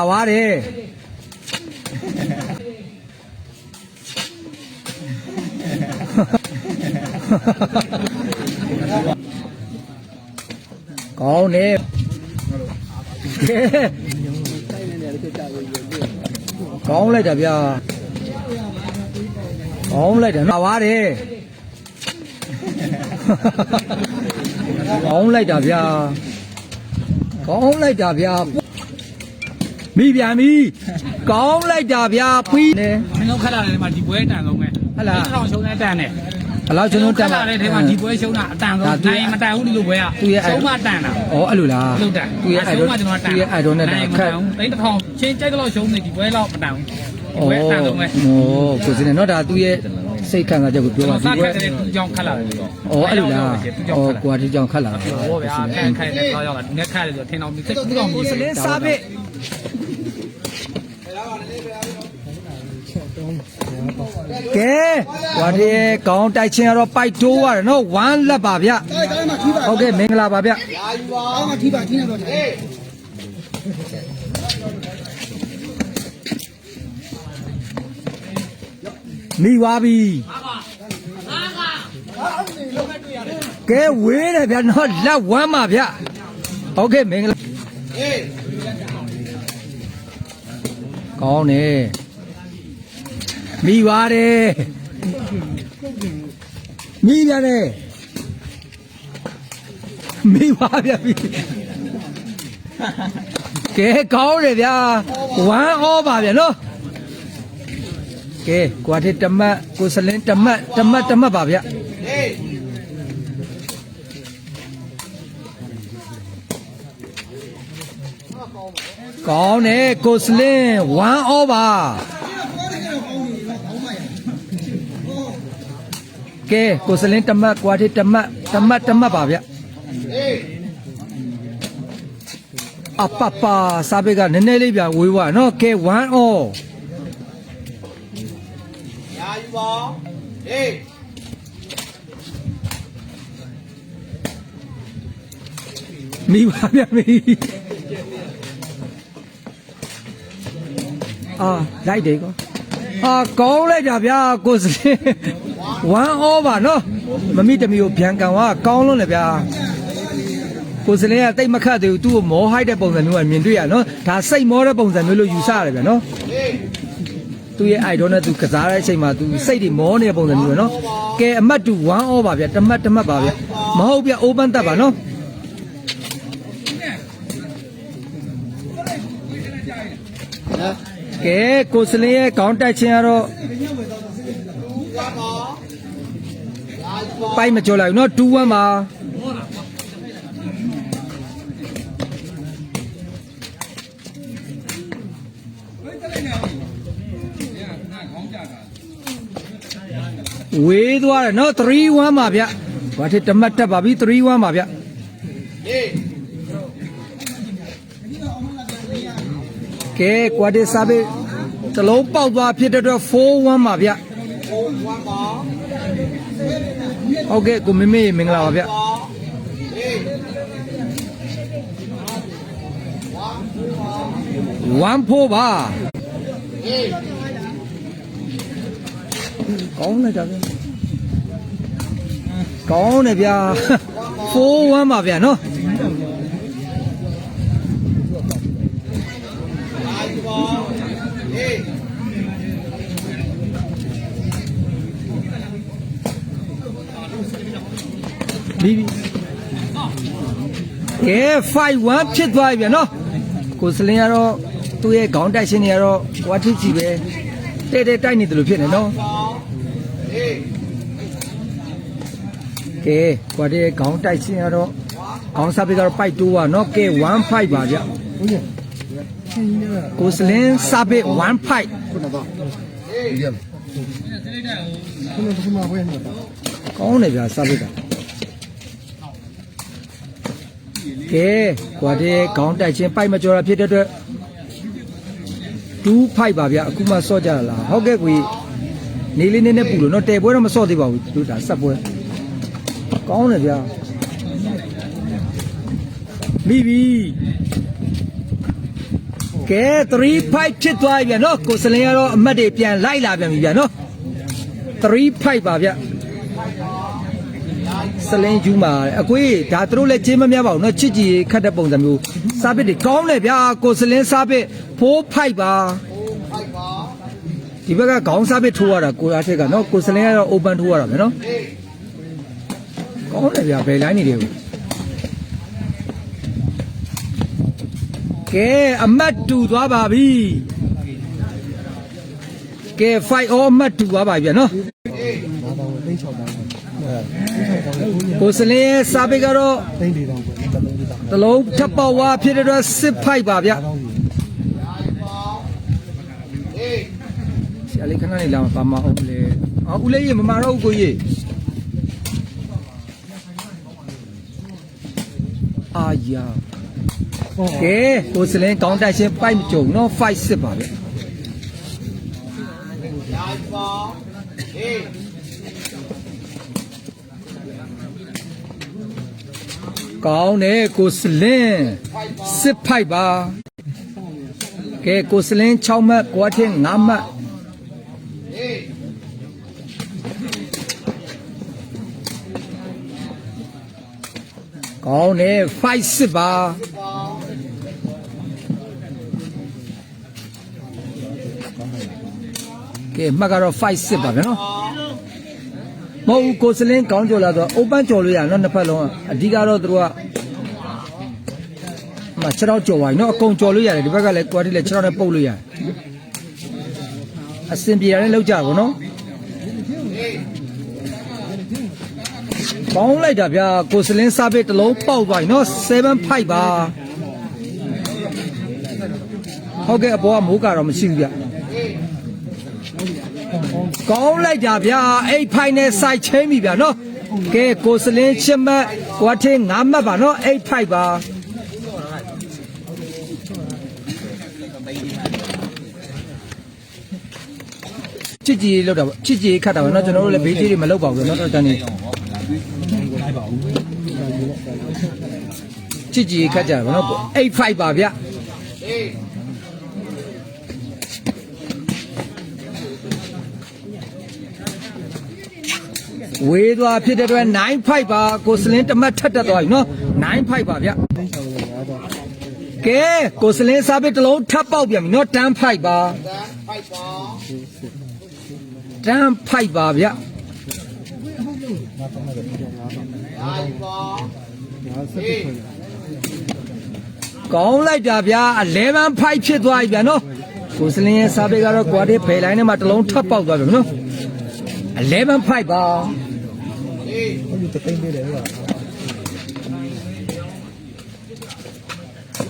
ပါဝါတယ်ကောင်းတယ်ကဲကောင်းလိုက်တာဗျာကောင်းလိုက်တာနော်ပါဝါတယ်ကောင်းလိုက်တာဗျာကောင်းလိုက်တာဗျာ မိပြန်ပြီကောင်းလိုက်တာဗျာပြီးနေမင်းတို့ခက်လာတဲ့ထဲမှာဒီပွဲအတန်ဆုံးပဲဟုတ်လားတစ်ထောင်ရှုံးတဲ့အတန်နဲ့ဘယ်လောက်ကျွန်တော်တက်ခက်လာတဲ့ထဲမှာဒီပွဲရှုံးတာအတန်ဆုံးဒါသူနိုင်ရင်မတန်ဘူးဒီလိုပွဲကသူရဲ့ရှုံးမှတန်တာဩအဲ့လိုလားလုတ်တန်သူရဲ့ရှုံးမှကျွန်တော်တန်သူရဲ့ idol နဲ့နိုင်ရင်မခတက်န်ဘူးတိတ်တစ်ထောင်ချင်းကြိုက်တော့ရှုံးနေဒီပွဲတော့မတန်ဘူးဒီပွဲအတန်ဆုံးပဲဩကိုစင်းနေတော့ဒါသူရဲ့စိတ်ခံစားချက်ကိုပြောကျွန်ပါတော်ဒီစပွဲခက်တဲ့သူကြောင့်ခက်လာတယ်လို့ဩအဲ့လိုလားသူကြောင့်ဩခက်လာကွာဒီကြောင့်ခတ်လာတာဟောဗျာခက်ခိုင်တဲ့ခေါရောက်လာဒီနေ့ခက်တယ်ဆိုထင်အောင်ဒီစိတ်ကူးတော့မကိုစလို့လင်းစားပစ် ကဲကွာဒီကောင်းတိုက်ချင်းကတော့ပိုက်တိုးရတယ်နော်1လက်ပါဗျအဲ့ဒါမှထိပါဟုတ်ကဲ့မင်္ဂလာပါဗျအဲ့မှထိပါထိနေတော့တယ်မိသွားပြီကဲဝေးတယ်ဗျနော်လက်ဝမ်းပါဗျဟုတ်ကဲ့မင်္ဂလာကောင်းတယ် မိပါတယ်မိပြန်တယ်မိပါဗျပြီကဲကောင်းတယ်ဗျာဝမ်းဩပါဗျနော်ကဲကွာတိတမတ်ကိုစလင်းတမတ်တမတ်တမတ်ပါဗျကောင်းတယ်ကိုစလင်း1 over ကဲကိုစလင်းတမတ်ကွာတိတမတ်တမတ်တမတ်ပါဗျအပပစာပေကနည်းနည်းလေးပြဝေးွားနော်ကဲ1 all ရာယူပါဟေးမိပါဗျမိအာလိုက်တယ်ကောအာကောင်းလိုက်တာဗျာကိုစလင်း 1 over နော်မမိတမီကိုပြန်ကန်သွားကောင်းလို့လေဗျာကိုစလင်းကတိတ်မခတ်သေးဘူးသူ့ကိုမောဟိုက်တဲ့ပုံစံမျိုးကမြင်တွေ့ရနော်ဒါစိတ်မောတဲ့ပုံစံမျိုးလို့ယူဆရတယ်ဗျာနော်သူ့ရဲ့ idol နဲ့သူကစားတဲ့အချိန်မှာသူစိတ်တွေမောနေတဲ့ပုံစံမျိုးပဲနော်ကဲအမတ်တူ1 over ဗျာတမတ်တမတ်ပါဗျာမဟုတ်ဗျ open တက်ပါနော်ကဲကိုစလင်းရဲ့ခေါင်းတိုက်ခြင်းကတော့ ပိုက်မကြော်လိုက်ဘူးနော်2-1ပါဝေးသွားတယ်နော်3-1ပါဗျဘာထစ်တမတ်တက်ပါပြီ3-1ပါဗျကဲကွာဒီစာပေတလုံးပေါက်သွားဖြစ်တဲ့အတွက်4-1ပါဗျ ဟုတ်ကဲ့ကိုမမေမင်္ဂလာပါဗျဝမ်ဖိုးပါကောင်းလိုက်တာဗျကောင်းတယ်ဗျာ4-1ပါဗျာနော် ပြီးပြီကဲ5-1ဖြစ်သွားပြီဗျာနော်ကိုစလင်ကတော့သူ့ရဲ့ခေါင်းတိုက်ရှင်တွေကတော့ဝါထိချီပဲတဲ့တဲ့တိုက်နေတယ်လို့ဖြစ်နေနော်ကဲကွာတဲ့ခေါင်းတိုက်ရှင်ကတော့ခေါင်းစားပြီးကတော့ပိုက်တိုးပါနော်ကဲ1-5ပါဗျကိုစလင်စားပြီး1-5ခုနတော့ဟေးဒီခုနကမှဘယ်နဲ့တော့ကောင်းတယ်ဗျာစားပြီးတာ ကဲကွာတဲ့ခေါင်းတိုက်ချင်းပိုက်မကြော်တာဖြစ်တဲ့အတွက်2 5ပါဗျာအခုမှစော့ကြလားဟုတ်ကဲ့ကွေနေလေးနည်းနည်းပူလို့နော်တဲပွဲတော့မစော့သေးပါဘူးတို့ဒါဆက်ပွဲကောင်းတယ်ဗျာမိပြီကဲ3 5ဖြစ်သွားပြီဗျာနော်ကိုစလင်းကတော့အမှတ်တွေပြန်လိုက်လာပြန်ပြီဗျာနော်3 5ပါဗျ စလင်းယူမှာအကွေးဒါသူတို့လည်းချင်းမများပါဘူးနော်ချစ်ကြည်ခတ်တဲ့ပုံစံမျိုးစားပစ်တွေကောင်းတယ်ဗျာကိုစလင်းစားပစ်4 5ပါဒီဘက်ကခေါင်းစားပစ်ထိုးရတာကိုအားထက်ကနော်ကိုစလင်းကတော့ open ထိုးရတာဗျာနော်ကောင်းတယ်ဗျာဘယ်လိုင်းနေတယ်ကိုကဲအမတ်တူသွားပါပြီကဲ5 all အမတ်တူသွားပါပြီဗျာနော်ဘာသာဝ င်သိန်း6တောင်းပဲအဲသိန်း6တောင်းကိုကိုစလင်းရဲ့စားပစ်ကတော့သိန်း4တောင်းပဲတက်လုံးတောင်းတလုံးထပ်ပေါက်ဝါဖြစ်တဲ့အတွက်စစ်ဖိုက်ပါဗျတောင်းပြီဆရာလေးခဏနေလာပါမအောင်လေအော်ဦးလေးရေမမာတော့ဘူးကိုကြီးအာယာကဲကိုစလင်းကောင်းတက်ရှင်ပိုက်မကြုံနော်5စစ်ပါဗျ ကောင်းတယ်ကိုစလင်းစစ်ဖိုက်ပါကဲကိုစလင်း6မှတ်ကိုအထင်း9မှတ်ကောင်းတယ်5စစ်ပါကဲမှတ်ကတော့5စစ်ပါဗျာနော် မဟုတ်ဘူးကိုစလင်းကောင်းကြော်လာတော့ open ကြော်လို့ရနော်နှစ်ဖက်လုံးကအဓိကတော့သူတို့ကမခြေတော့ကြော်ပါပြီနော်အကုန်ကြော်လို့ရတယ်ဒီဘက်ကလည်း quality လည်းခြေတော့နဲ့ပုတ်လို့ရတယ်အစင်ပြေရတယ်လောက်ကြပါဘောနော်ပေါင်းလိုက်တာဗျာကိုစလင်းစားပစ်တစ်လုံးပေါက်သွားပြီနော်7 5ပါဟုတ်ကဲ့အပေါ်ကမိုးကတော့မရှိဘူးဗျ ကောင်းလိုက်တာဗျာအဲ့ဖိုင်နဲ့စိုက်ချင်းပြီဗျာနော်ကဲကိုစလင်းချစ်မတ်ဝတ်ထင်းငါမတ်ပါနော်အဲ့ဖိုက်ပါချစ်ကြီးလောက်တာပေါ့ချစ်ကြီးခတ်တာပေါ့နော်ကျွန်တော်တို့လည်းဘေးကြီးတွေမလောက်ပါဘူးနော်တန်နေချစ်ကြီးခတ်ကြပါနော်8 5ပါဗျ8 ဝေးသွားဖြစ်တဲ့အတွက်95ပါကိုစလင်းတမတ်ထက်တက်သွားပြီနော်95ပါဗျကဲကိုစလင်းစားပစ်တစ်လုံးထပ်ပေါက်ပြန်ပြီနော်10 5ပါ10 5ပါဗျကောင်းလိုက်တာဗျာ11 5ဖြစ်သွားပြီဗျာနော်ကိုစလင်းရဲ့စားပစ်ကတော့ကွာတဲ့ဘယ်လိုင်းထဲမှာတစ်လုံးထပ်ပေါက်သွားပြီနော်11 5ပါ ပါဟုတ်ပြီသိန်းပေးတယ်ဟုတ်လား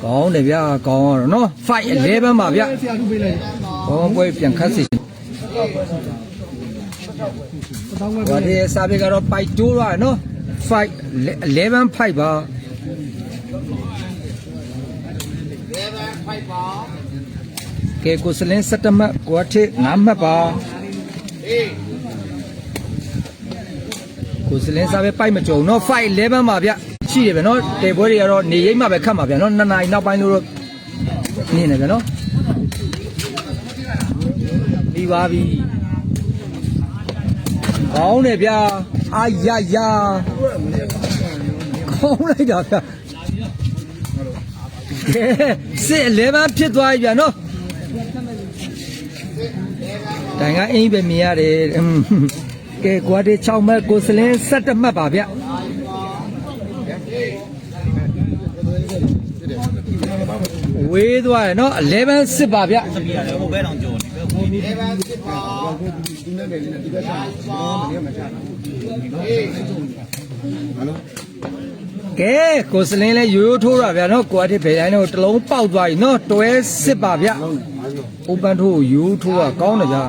ကောင်းတယ်ဗျာကောင်းရတော့နော်ဖိုက်11ပါဗျာဆရာသူပေးလိုက်ဘောပွဲပြန်ခတ်စီတောင်းဝဲကွာတဲ့စားပစ်ကတော့ပိုက်တိုးရနော်ဖိုက်11ဖိုက်ပါကဲကိုစလင်း7မှတ်ကွာတဲ့9မှတ်ပါ ကိုစလင်းစားပဲပိုက်မကြုံနော်ဖိုက်11ပါဗျရှိတယ်ဗျနော်တေပွဲတွေကတော့နေရိပ်မှပဲခတ်မှာဗျနော်နှစ်နာရီနောက်ပိုင်းလို့တော့နေနေဗျနော်ပြီးပါပြီကောင်းတယ်ဗျာအာရရာကောင်းလိုက်တာဗျာကဲစစ်11ဖြစ်သွားပြီဗျာနော်တိုင်ကအင်းပဲမြင်ရတယ်အင်း ကဲကွာတဲ့6မှတ်ကိုစလင်း7မှတ်ပါဗျဝေးသွားရနော်11စစ်ပါဗျကဲကိုစလင်းလဲရိုးရိုးထိုးတာဗျာနော်ကွာတဲ့ဘယ်တိုင်းတော့တစ်လုံးပေါက်သွားပြီနော်တွဲစစ်ပါဗျ open ထိုးရိုးထိုးကကောင်းတယ်ဗျာ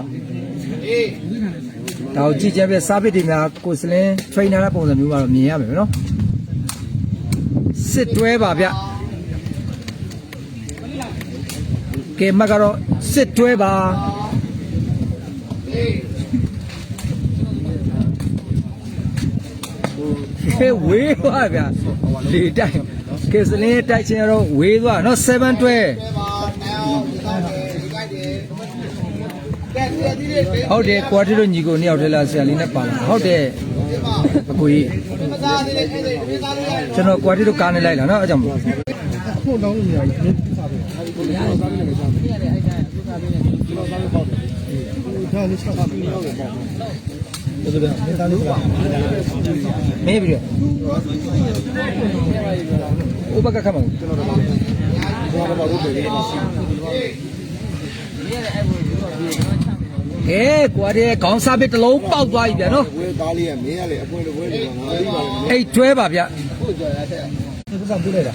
ဒါကိုကြည့်ကြပဲစားပစ်တွေများကိုစလင်း trainer တဲ့ပုံစံမျိုးကတော့မြင်ရမယ်နော်စစ်တွဲပါဗျကဲမကတော့စစ်တွဲပါကဲဝေးပါဗျာလေတိုက်ကဲစလင်းရဲ့တိုက်ချင်းကတော့ဝေးသွားနော်7တွဲ ဟုတ်တယ်ကွာတီတို့ညီကိုနှစ်ယောက်တည်းလားဆရာလေးနဲ့ပါလာဟုတ်တယ်အကိုကြီးကျွန်တော်ကွာတီတို့ကားနေလိုက်လာနော်အဲ့ကြောင့်အခုတောင်းလို့မရဘူးစားပဲရတယ်စားတယ်စားတယ်ရတယ်အဲ့ဒါသူစားတယ်ဒီလိုစားလို့ပေါ့တယ်ဒါလေးချက်ပါပြီးတော့ပေါ့ဒါဆိုတော့ဒါလေးကမေးပြီးတော့ဥပကခမအောင်ဘာဘာလို့ပဲ ကဲကွာတီခေါင်းစားပစ်တစ်လုံးပေါက်သွားပြီဗျာနော်ဝဲသားလေးကမင်းကလေအပွင့်တစ်ပွဲလေးကငါပြီးပါလေအဲ့ကျွဲပါဗျသူကပူလိုက်တာ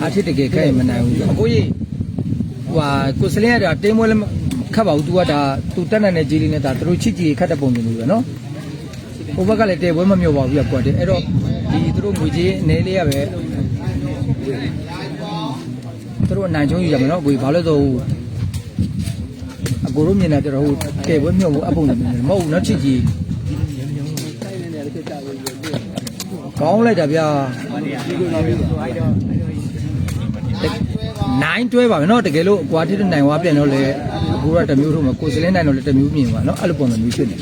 အာထစ်တကယ်ခက်ရင်မနိုင်ဘူးအကိုကြီးဟိုဟာကိုစလင်းရတာတင်းမွေးလည်းခတ်ပါဘူး तू ကဒါ तू တက်နိုင်တဲ့ကြီးလေးနဲ့ဒါသူတို့ချစ်ကြည်ခတ်တဲ့ပုံစံမျိုးပဲနော်ဟိုဘက်ကလည်းတဲပွဲမမြော့ပါဘူးကွာတဲ့အဲ့တော့ဒီသူတို့ငွေကြီးအနေလေးရပဲသူတို့အနိုင်ချုံးယူရမယ်နော်အကိုကြီးဘာလို့လဲဆိုအ ကိုတို့မြင်တာကျတော့ဟိုကဲပွဲမြုပ်လို့အပုံနေတယ်မဟုတ်ဘူးနော်ချစ်ကြီးကောင်းလိုက်တာဗျာနိုင်တွဲပါမယ်နော်တကယ်လို့ကွာထစ်တဲ့နိုင်ဝါပြန်တော့လေအခုကတမျိုးထုံးမှာကိုစလင်းနိုင်တော့လေတမျိုးမြင်ပါနော်အဲ့လိုပုံစံမျိုးဖြစ်နေ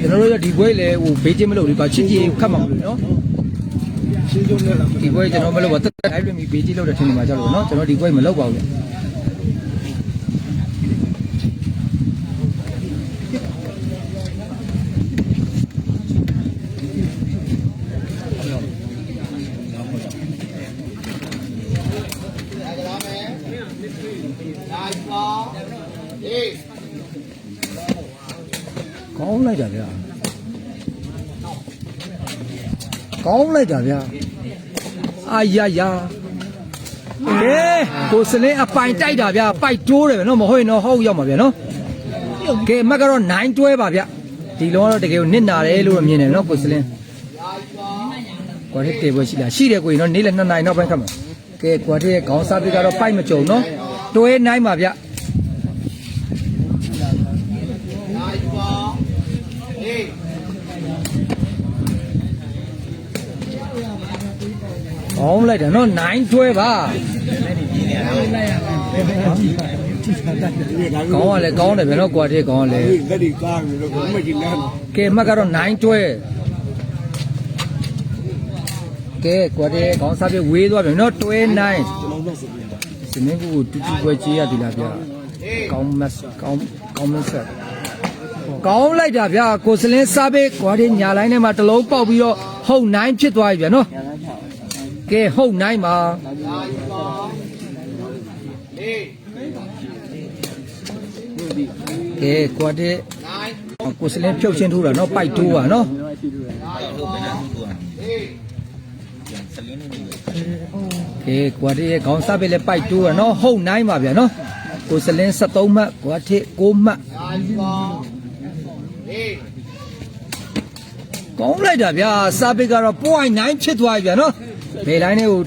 ကျွန်တော်တို့ကဒီပွဲလေဟိုဘေးချင်းမလို့ဒီကချစ်ကြီးခတ်မှာမလို့နော်ဒီဘွဲကျွန်တော်မလုပ်ပါတက်တိုင်းပြင်ပြီးပေးကြည့်လို့တဲ့ထင်မှာကြောက်လို့နော်ကျွန်တော်ဒီဘွဲမလုပ်ပါဘူး ကောင်းလိုက်တာဗျာအာယာယာကဲကိုစလင်းအပိုင်တိုက်တာဗျာပိုက်တိုးတယ်ဗျာနော်မဟုတ်ရင်တော့ဟုတ်ရောက်မှာဗျာနော်ကဲအမတ်ကတော့9တွဲပါဗျာဒီလုံးကတော့တကယ်ကိုနစ်နာတယ်လို့မြင်တယ်နော်ကိုစလင်းကွာတဲ့တေဘွယ်ရှိလားရှိတယ်ကိုရင်တော့နေ့လယ်2နာရီနောက်ပိုင်းခတ်မှာကဲကွာတဲ့ခေါင်းစားပြီးကတော့ပိုက်မကြုံနော်တွဲနိုင်ပါဗျာ ကောင်းလိုက်တယ်နော်9တွဲပါကောင်းရလဲကောင်းတယ်ဗျာနော်ကွာတဲ့ကောင်းရလဲလက်ဒီကားပြီးတော့မကြည့်နဲ့ကဲအမှတ်ကတော့9တွဲကဲကွာတဲ့ကောင်းစားပြဝေးသွားပြီနော်တွဲ9ကျွန်တော်တော့စစ်ပြတာစနေကူကိုတူတူပွဲကြေးရပြီလားဗျာကောင်းမက်ကောင်းကောင်းမက်ဆက်ကောင်းလိုက်တာဗျာကိုစလင်းစားပေးကွာတဲ့ညာလိုင်းထဲမှာတစ်လုံးပေါက်ပြီးတော့ဟုတ်9ဖြစ်သွားပြီဗျာနော် ကဲဟုတ်9ပါကဲကွာတဲ့ကိုစလင်းဖြုတ်ချင်းထိုးတာနော်ပိုက်တိုးပါနော်ကဲကွာတဲ့ခေါင်းစားပေးလဲပိုက်တိုးတာနော်ဟုတ်9ပါဗျာနော်ကိုစလင်း73မှတ်ကွာတဲ့6မှတ်ကောင်းလိုက်တာဗျာစားပေးကတော့ point 9ဖြစ်သွားပြီဗျာနော် ဘယ်လိုင်းလေးကို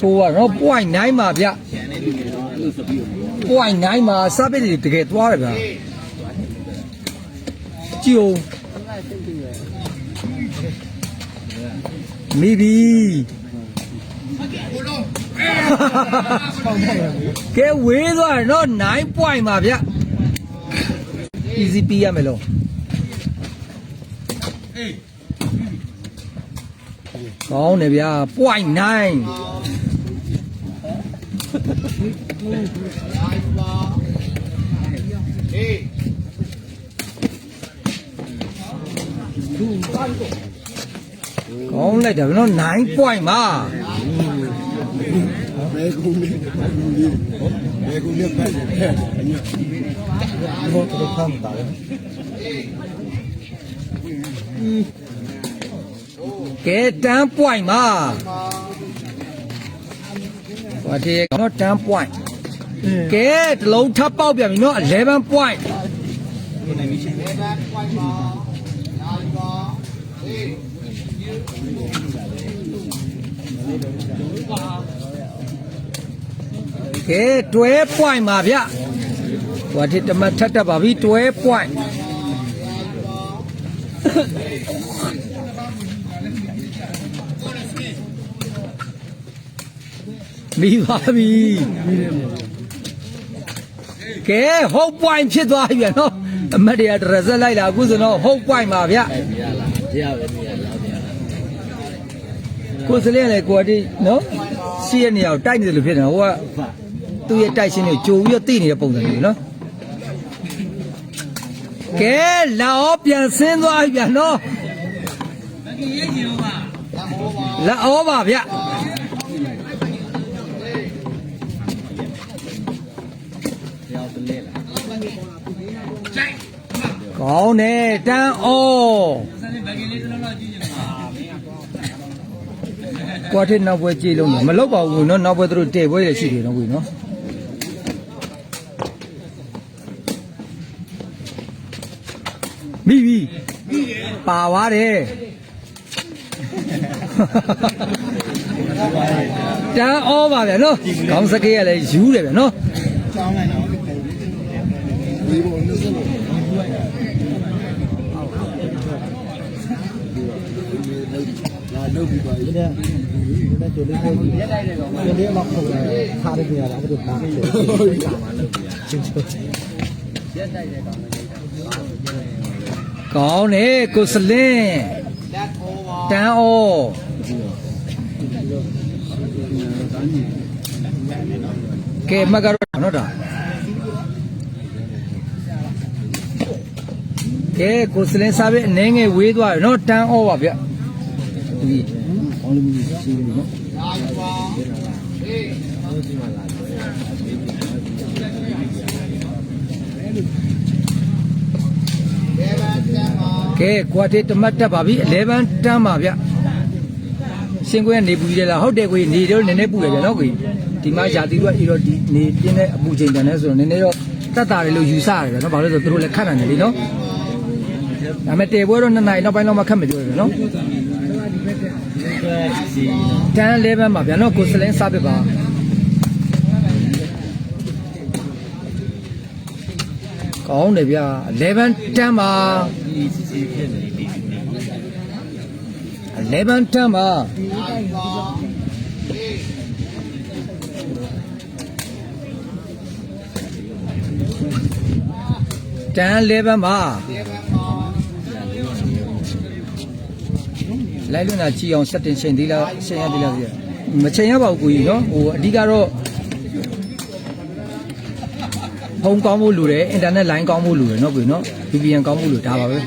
ထိုးရတော့ point 9ပါဗျာ point 9မှာစားပေးတယ်တကယ်သွားတယ်ဗျာကြည့်ဦးမိပြီကဲဝေးသွားတယ်နော်9 point ပါဗျာ easy ပြရမယ်လို့ ကောင်းတယ်ဗျာ point 9ကောင်းလိုက်တာဗျာနော်9 point ပါဘယ်ကူလေးဘယ်ကူလေးပဲဘောတော့ဖမ်းတာလေ ကဲတန်း point ပါဘာတည်းကတော့တန်း point ကဲတစ်လုံးထပ်ပေါက်ပြန်ပြီနော်11 point ကဲတွဲ point ပါဗျဟိုဒီတမတ်ထက်တက်ပါပြီတွဲ point မိပါပြီကဲဟုတ် point ဖြစ်သွားပြီဗျနော်အမတ်တွေကတရဆက်လိုက်တာအခုဆိုတော့ဟုတ် point ပါဗျကိုယ်စလင်းလည်းကိုယ်တီနော်စီးရနေအောင်တိုက်နေတယ်လို့ဖြစ်နေတာဟိုကသူ့ရဲ့တိုက်ရှင်တွေကြိုပြီးတော့တိနေတဲ့ပုံစံမျိုးနော်ကဲလာအောင်ပြန်ဆင်းသွားပြီဗျနော်လာအောင်ပါဗျ ကောင်းတယ်တန်းအောကွာထက်နောက်ပွဲကြည့်လုံးမလောက်ပါဘူးနော်နောက်ပွဲသူတို့တဲ့ပွဲရရှိတယ်နော်ကွေနော်မိပြီပါသွားတယ်တန်းအောပါဗျာနော်ခေါင်းစကေးကလည်းယူတယ်ဗျာနော်လာ လုပ်ပြီးပါပြီတဲ့တဲ့ကျလေးကိုရက်လိုက်တယ်တော့ဒီလေးတော့ခုတ်တယ်ခါရပြရတာအဲ့ဒါတာချင်းချင်းကောင်းတယ်ကိုစလင်းတန်းအောကဲမကတော့နော်ဒါကဲကိုစလင်းစားပဲအနေငယ်ဝေးသွားရနော်တန်းအောပါဗျ ဒီကောင်းလို့မြည်ရှိတယ်နော်ကဲကွာတေးတမတ်တက်ပါပြီ11တန်းပါဗျရှင်ကွဲနေပူကြီးလားဟုတ်တယ်ကိုနေတော့နည်းနည်းပူတယ်ဗျနော်ကိုဒီမှာယာတီတို့ကအေးတော့ဒီနေပြင်းတဲ့အပူချိန်တန်လဲဆိုတော့နည်းနည်းတော့တက်တာတယ်လို့ယူဆရတယ်ဗျနော်ဘာလို့လဲဆိုတော့သူတို့လည်းခတ်နိုင်တယ်လीနော်ဒါပေမဲ့တေပွဲတော့နှစ်နိုင်နောက်ပိုင်းတော့မှခတ်မပြောရဗျနော် တန်း11ပါဗျနော်ကိုစလင်းစားပစ်ပါကောင်းတယ်ဗျ11တန်းပါ11တန်းပါတန်း11ပါ လိုက်လွန်တာကြည့်အောင်စက်တင်ချိန်သေးလားချိန်ရသေးလားပြမချိန်ရပါဘူးကိုကြီးနော်ဟိုအဓိကတော့ဖုန်းကောင်းဖို့လိုတယ်အင်တာနက်လိုင်းကောင်းဖို့လိုတယ်နော်ကိုကြီးနော် VPN ကောင်းဖို့လိုဒါပါပဲ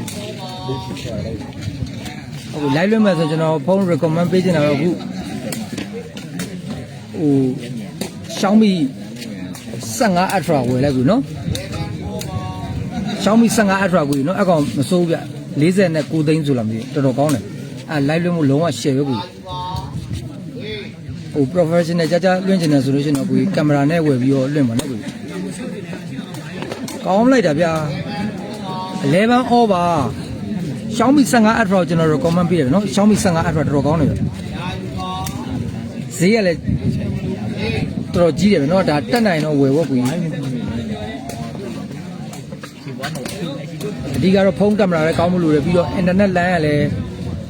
ဟုတ်လိုက်လွန်မယ်ဆိုကျွန်တော်ဖုန်း recommend ပေးချင်တာတော့အခုဟို Xiaomi 15 Ultra ဝယ်လိုက်ပြီနော် Xiaomi 15 Ultra ကိုကြီးနော်အကောင်မစိုးဗျ40နဲ့9သိန်းဆိုလားမသိဘူးတော်တော်ကောင်းတယ် အဲ live လွှင့်မှုလုံးဝ share ပဲကိုကြီးဟို professional ကြကြလွှင့်ချင်တယ်ဆိုလို့ရှိရင်တော့ကိုကြီးကင်မရာနဲ့ဝယ်ပြီးတော့လွှင့်ပါနော်ကိုကြီးကောင်းလိုက်တာဗျာ11 over Xiaomi 15 Ultra ကိုကျွန်တော် recommend ပေးတယ်နော် Xiaomi 15 Ultra တော်တော်ကောင်းတယ်ဗျဈေးကလည်းတော်တော်ကြီးတယ်ဗျနော်ဒါတက်နိုင်တော့ဝယ်ဖို့ကိုကြီးအဓိကတော့ဖုန်းကင်မရာလည်းကောင်းမှုလို့ရပြီးတော့ internet line ကလည်း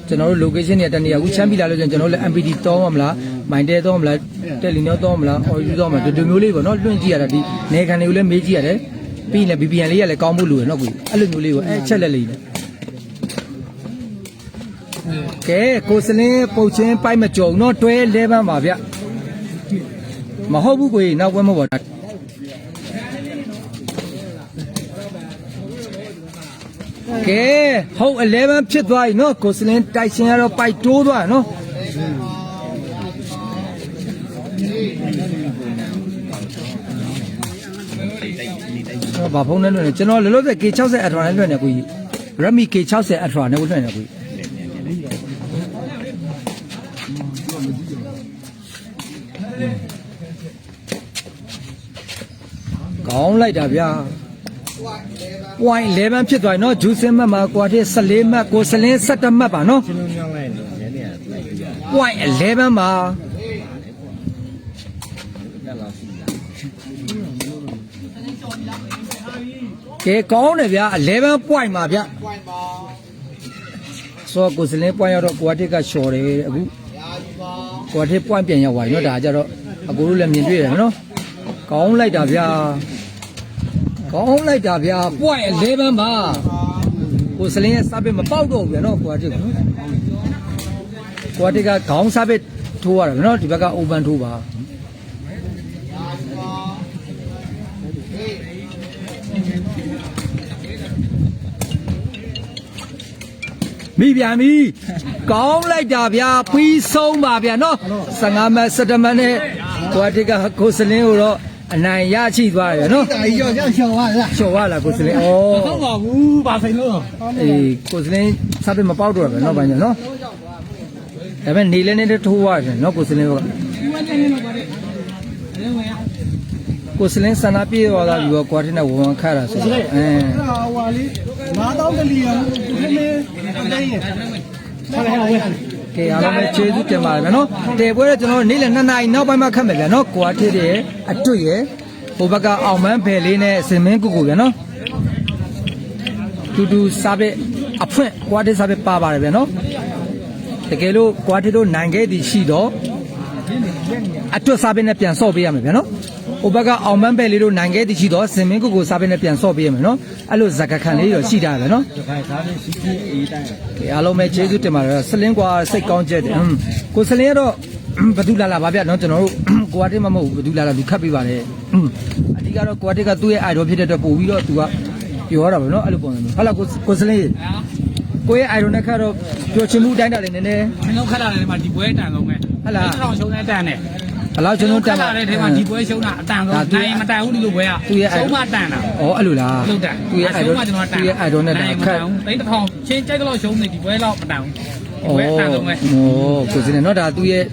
ကျွန်တော်တို့ location တွေတနေရာအခုချမ်းပြီလာလို့ကျွန်တော်တို့လည်း MPD တောင်းမှာမလားမိုင်တဲတောင်းမလားတယ်လီနောတောင်းမလားအော်ယူတောင်းမလားဒီလိုမျိုးလေးပေါ့နော်လွှင့်ကြည့်ရတာဒီနေခံတွေကိုလည်းမေးကြည့်ရတယ်ပြီးရင်လည်း VPN လေးကလည်းကောင်းမှုလို့ရနော်ကိုအဲ့လိုမျိုးလေးကိုအဲ့ချက်လက်လေးလေကဲကိုစလင်းပုတ်ချင်းပိုက်မကြုံတော့တွဲလဲပန်းပါဗျမဟုတ်ဘူးကိုနောက်ပွဲမဟုတ်ပါ ကဲဟုတ်11ဖြစ်သွားပြီနော်ကိုစလင်းတိုက်ရှင်ကတော့ပိုက်တိုးသွားနော်တော့ဘာဖုန်းနဲ့လွှင့်နေကျွန်တော်လောလောဆယ် K60 Ultra နဲ့လွှင့်နေကိုကြီး Redmi K60 Ultra နဲ့ကိုလွှင့်နေကိုကြီးကောင်းလိုက်တာဗျာ point 11ဖြစ်သွားပြီเนาะဂျူးစင်မတ်မှာကွာတဲ့14မှတ်ကိုစလင်း17မှတ်ပါเนาะ ချင်းလုံးမြောင်းလိုက်လို့ညနေကလိုက်ပြရ point 11ပါကဲကောင်းတယ်ဗျာ11 point ပါဗျာ point ပါဆိုကိုစလင်း point ရောက်တော့ကွာတစ်ကလျှော်တယ်အခုကွာတစ် point ပြန်ရောက်သွားပြီเนาะဒါကြတော့ အကိုတို့လည်းမြင်တွေ့တယ်နော်ကောင်းလိုက်တာဗျာ ကောင်းလိုက်တာဗျာပွိုင်11ပါကိုစလင်းရဲ့စားပစ်မပေါက်တော့ဘူးဗျာနော်ကွာတစ်ကကွာတစ်ကခေါင်းစားပစ်ထိုးရတာဗျာနော်ဒီဘက်က open ထိုးပါမိပြန်ပြီကောင်းလိုက်တာဗျာပြီးဆုံးပါဗျာနော်15မတ်17မတ်နဲ့ကွာတစ်ကကိုစလင်းကိုတော့ အနိုင်ရရှိသွားတယ်နော်ဒါကြီးရောရောက်ရှော်ပါလားလျှော်ရလားကိုစလင်းဩမဟုတ်ပါဘူးဘာဆိုင်လို့အေးကိုစလင်းစားပြီးမပေါက်တော့ပဲနော်ဘာညာနော်ဒါပေမဲ့နေလဲနေထိုးရတယ်နော်ကိုစလင်းကကိုစလင်းဆန္ဒပြေးသွားတာပြီးတော့ကွာတင်နဲ့ဝန်ဝန်ခတ်တာဆိုတော့အဲဟာဝါလေး9000ကလေးရကိုစလင်းအတိုင်းရဆက်ဟဲ့ဟဲ့ ကဲအားလုံးပဲကျေးဇူးတင်ပါတယ်ဗျာနော်တဲပွဲတော့ကျွန်တော်နေ့လယ်2နာရီနောက်ပိုင်းမှခတ်မယ်ဗျာနော်ကိုအားထည့်တဲ့အတွေ့ရဟိုဘက်ကအောင်မန်းဘယ်လေးနဲ့စင်မင်းကိုကိုဗျာနော်တူတူစားပဲအဖွင့်ကွာတစ်စားပဲပါပါတယ်ဗျာနော်တကယ်လို့ကွာတစ်တို့နိုင်ခဲ့သည်ရှိတော့အတွက်စားပဲနဲ့ပြန်ဆော့ပေးရမယ်ဗျာနော် ဟိုဘက်ကအောင်မန်းပဲလေးတို့နိုင်ခဲ့တည်ရှိတော့စင်မင်းကိုကိုစားပင်းနဲ့ပြန်ဆော့ပေးရမယ်နော်။အဲ့လိုဇက်ကခံလေးတော့ရှိတာပဲနော်။ကဲအားလုံးပဲကျေးဇူးတင်ပါတယ်ဆလင်းကွာစိတ်ကောင်းချက်တယ်။ဟွန်းကိုဆလင်းကတော့ဘဒူလာလာပါဗျာနော်ကျွန်တော်တို့ကိုကတိမမဟုတ်ဘူးဘဒူလာလာသူခတ်ပေးပါတယ်။ဟွန်းအဓိကတော့ကိုကတိကသူ့ရဲ့ idol ဖြစ်တဲ့အတွက်ပို့ပြီးတော့သူကပြောရတာပဲနော်အဲ့လိုပုံစံမျိုးဟုတ်လားကိုကိုဆလင်းရေကိုရဲ့ idol နဲ့ခတ်တော့ပြောချင်မှုအတိုင်းတာလေးနည်းနည်းမင်းတို့ခက်လာတယ်ဒီမှာဒီပွဲတန်ဆုံးပဲတောင်ရှုံးတဲ့အတန်နဲ့ ဘယ်လောက်ကျွန်တော်တခတ်က်လာတဲ့ထဲမှာဒီပွဲရှုံးတာအတန်ဆုံးနိုင်မတန်ဘူးဒီလိုပွဲကရှုံးမှတန်တာ။ဩအဲ့လိုလားလုတ်တန်သူရဲ့ idol သူရဲ့ idol နဲ့တက်ခတ်တိတ်တစ်ထောင်ချင်းကြိုက်တော့ရှုံးနေဒီပွဲတော့မတန်ဘူးဒီပွဲတန်ဆုံးပဲ။ဩကိုစင်းနော်ဒါသူရဲ့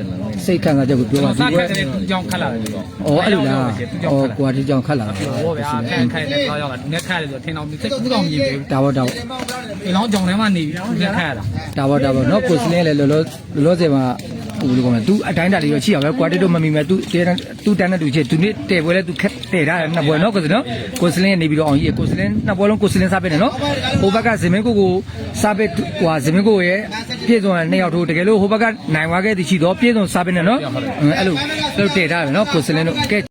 စိတ်ခံစားချက်ကိုပြောပါစားဒီခပွဲက်တဲ့သူကြောင့်ခက်လာတယ်လို့။ဩအဲ့လိုလား။ဩကွာဒီကြောင့်ခတ်လာတာဟောဗျာခက်ခက်တဲ့ခေါရောက်လာဒီနဲ့ခက်တယ်ဆိုထင်တော့စိတ်ကူးတော့မြင်ပြီ။ဒါဘောဒါဘောဒီလောင်းကြောင်ထဲမှာနေပြီးဒီခက်ရတာဒါဘောဒါဘောနော်ကိုစင်းလည်းလောလောလောလောဆယ်မှာ ဟိုလိုကောင်မယ် तू အတိုင်းတာလေးတော့ရှိရပဲကွာတီတော့မမီမဲ့ तू တဲတူတန်းနဲ့တူချစ် तू နေ့တဲပွဲလဲ तू ခက်တဲတာနှစ်ပွဲနော်ကိုစင်းနော်ကိုစင်းနေပြီးတော့အောင်ကြီးကိုစင်းနှစ်ပွဲလုံးကိုစင်းစားပေးတယ်နော်ဟိုဘက်ကဇမင်းကိုကိုစားပေးဟိုဇမင်းကိုရဲ့ပြည့်စုံတဲ့နှစ်ယောက်ထိုးတကယ်လို့ဟိုဘက်ကနိုင်သွားခဲ့သည်ရှိတော့ပြည့်စုံစားပေးတယ်နော်အဲ့လိုအဲ့လိုတဲတာပဲနော်ကိုစင်းတို့ကဲ